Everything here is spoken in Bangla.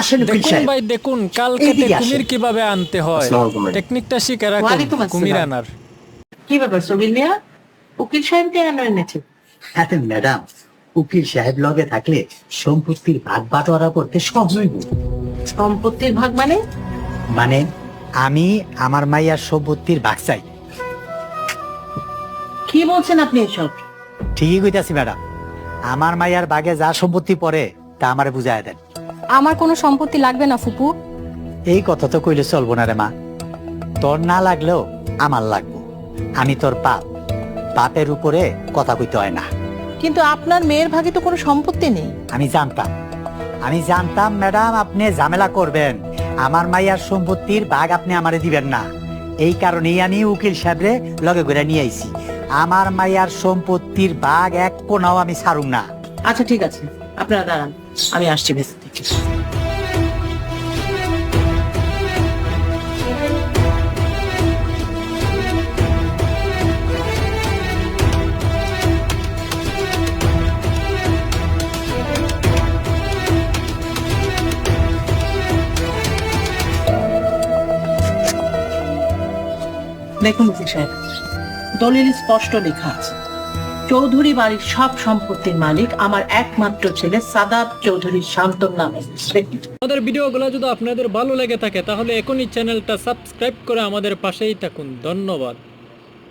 আসেন দেখুন ভাই দেখুন কাল কেটে এইদিকে আসেন। কুমির কীভাবে আনতে হয়। টেকনিকটা শিখে রাখুন কুমির আনার? কি ব্যাপার সবিল মিয়া? উকিল সাহেবকে কেন এনেছে। হ্যাঁ ম্যাডাম উকিল সাহেব লগে থাকলে সম্পত্তির ভাগ বাটোয়ারা করতে সহজ হইব। সম্পত্তির ভাগ মানে? মানে আমি আমার মাইয়ার সম্পত্তির ভাগ চাই। কি বলছেন আপনি এসব? ঠিকই কইতাছি ম্যাডাম। আমার মাইয়ার বাগে যা সম্পত্তি পড়ে তা আমারে বুঝায় দেন। আমার কোনো সম্পত্তি লাগবে না ফুপু। এই কথা তো কইলে চলবো না রে মা। তোর না লাগলেও আমার লাগবো। আমি তোর পাপ পাপের উপরে কথা কইতে হয় না। কিন্তু আপনার মেয়ের ভাগে তো কোনো সম্পত্তি নেই। আমি জানতাম। আমি জানতাম ম্যাডাম আপনি ঝামেলা করবেন। আমার মাইয়ার সম্পত্তির ভাগ আপনি আমারে দিবেন না। এই কারণেই আমি উকিল সাহেবরে লগে করে নিয়ে আইছি। আমার মাইয়ার সম্পত্তির ভাগ এক কোনাও আমি ছাড়ুম না। আচ্ছা ঠিক আছে। আপনারা দাঁড়ান আমি আসছি ভেতর থেকে। দেখুন সাহেব দলিল স্পষ্ট লেখা আছে। চৌধুরী বাড়ির সব সম্পত্তির মালিক আমার একমাত্র ছেলে সাদাব চৌধুরী শান্তর নামে। আমাদের আমাদের ভিডিওগুলো যদি আপনাদের ভালো লেগে থাকে, তাহলে এখনই চ্যানেলটা সাবস্ক্রাইব করে আমাদের পাশেই থাকুন। ধন্যবাদ।